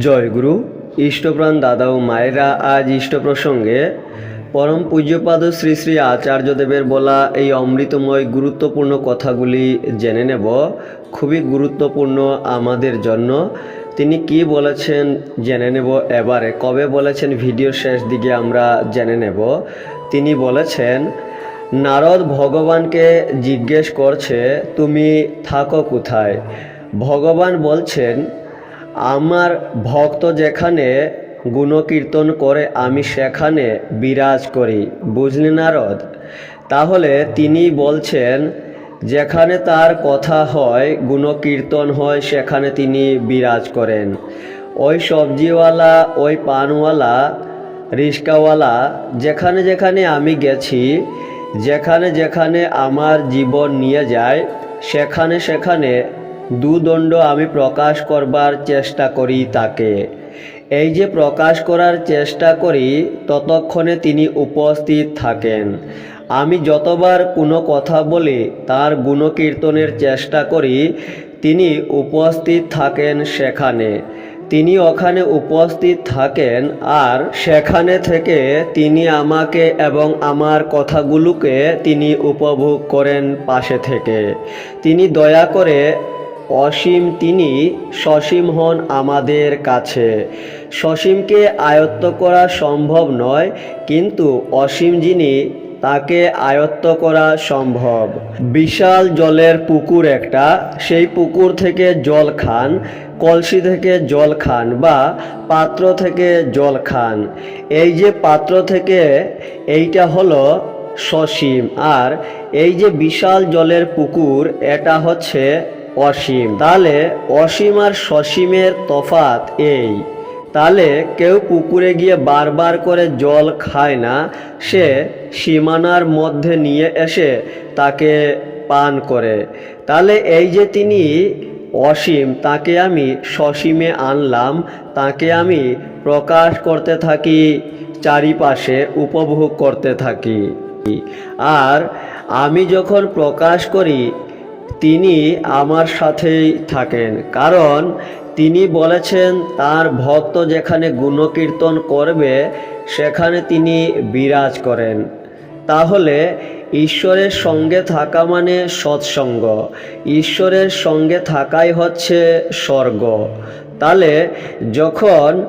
জয়গুরু ইষ্টপ্রাণ দাদা ও মায়েরা আজ ইষ্ট প্রসঙ্গে পরম পূজ্যপাদ শ্রী শ্রী আচার্যদেবের বলা এই অমৃতময় গুরুত্বপূর্ণ কথাগুলি জেনে নেব। খুবই গুরুত্বপূর্ণ আমাদের জন্য। তিনি কি বলেছেন জেনে নেব এবারে। কবে বলেছেন ভিডিও শেষ দিকে আমরা জেনে নেব। তিনি বলেছেন, নারদ ভগবানকে জিজ্ঞেস করছে, তুমি থাকো কোথায়? ভগবান বলছেন আমার ভক্ত যেখানে গুণকীর্তন করে, আমি সেখানে বিরাজ করি। বুঝলি নারদ? তাহলে তিনি বলছেন, যেখানে তার কথা হয়, গুণকীর্তন হয়, সেখানে তিনি বিরাজ করেন। ওই সবজিওয়ালা, ওই পানওয়ালা, রিস্কাওয়ালা, যেখানে যেখানে আমি গেছি, যেখানে যেখানে আমার জীবন নিয়ে যায়, সেখানে সেখানে দুদণ্ড আমি প্রকাশ করবার চেষ্টা করি তাকে। এই যে প্রকাশ করার চেষ্টা করি, ততক্ষণে তিনি উপস্থিত থাকেন। আমি যতবার কোনো কথা বলি, তার গুণকীর্তনের চেষ্টা করি, তিনি উপস্থিত থাকেন সেখানে। তিনি ওখানে উপস্থিত থাকেন আর সেখানে থেকে তিনি আমাকে এবং আমার কথাগুলোকে তিনি উপভোগ করেন পাশে থেকে। তিনি দয়া করে অসীম তিনি সসীম হন আমাদের কাছে। সসীমকে আয়ত্ত করা সম্ভব নয়, কিন্তু অসীম যিনি, তাকে আয়ত্ত করা সম্ভব। বিশাল জলের পুকুর একটা, সেই পুকুর থেকে জল খান, কলসি থেকে জল খান বা পাত্র থেকে জল খান। এই যে পাত্র থেকে, এইটা হলো সসীম। আর এই যে বিশাল জলের পুকুর, এটা হচ্ছে অসীম। তাহলে অসীম আর সসীমের তফাত এই। তাহলে কেউ পুকুরে গিয়ে বারবার করে জল খায় না, সে সীমানার মধ্যে নিয়ে এসে তাকে পান করে। তাহলে এই যে তিনি অসীম, তাকে আমি সসীমে আনলাম, তাকে আমি প্রকাশ করতে থাকি, চারিপাশে উপভোগ করতে থাকি। আর আমি যখন প্রকাশ করি তিনি আমার সাথেই থাকেন, কারণ তিনি বলেছেন, তার ভক্ত যেখানে গুণকীর্তন করবে, সেখানে তিনি বিরাজ করেন। তাহলে ঈশ্বরের সঙ্গে থাকা মানে সৎসঙ্গ, ঈশ্বরের সঙ্গে থাকাই হচ্ছে স্বর্গ। তাহলে যখন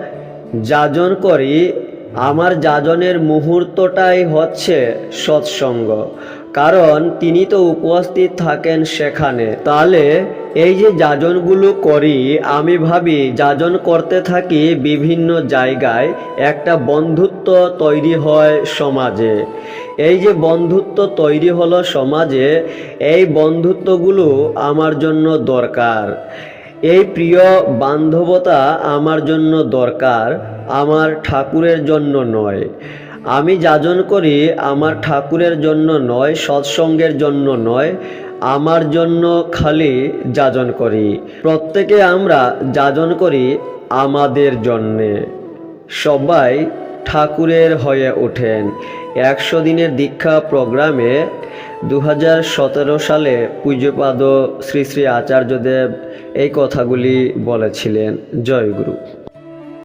যাজন করি আমার যাজনের মুহূর্তটাই হচ্ছে সৎসঙ্গ। কারণ তিনি তো উপস্থিত থাকেন সেখানে। তাহলে এই যে যাজনগুলো করি, আমি ভাবি যাজন করতে থাকি বিভিন্ন জায়গায়, একটা বন্ধুত্ব তৈরি হয় সমাজে। এই যে বন্ধুত্ব তৈরি হলো সমাজে, এই বন্ধুত্বগুলো আমার জন্য দরকার। এই প্রিয় বান্ধবতা আমার জন্য দরকার, আমার ঠাকুরের জন্য নয়। আমি যাজন করি আমার ঠাকুরের জন্য নয়, সৎসঙ্গের জন্য নয়, আমার জন্য খালি যাজন করি। প্রত্যেকে আমরা যাজন করি আমাদের জন্যে। সবাই ঠাকুরের হয়ে ওঠেন। একশো দিনের দীক্ষা প্রোগ্রামে দু হাজার সতেরো সালে পূজ্যপাদ শ্রী শ্রী আচার্যদেব এই কথাগুলি বলেছিলেন। জয় গুরু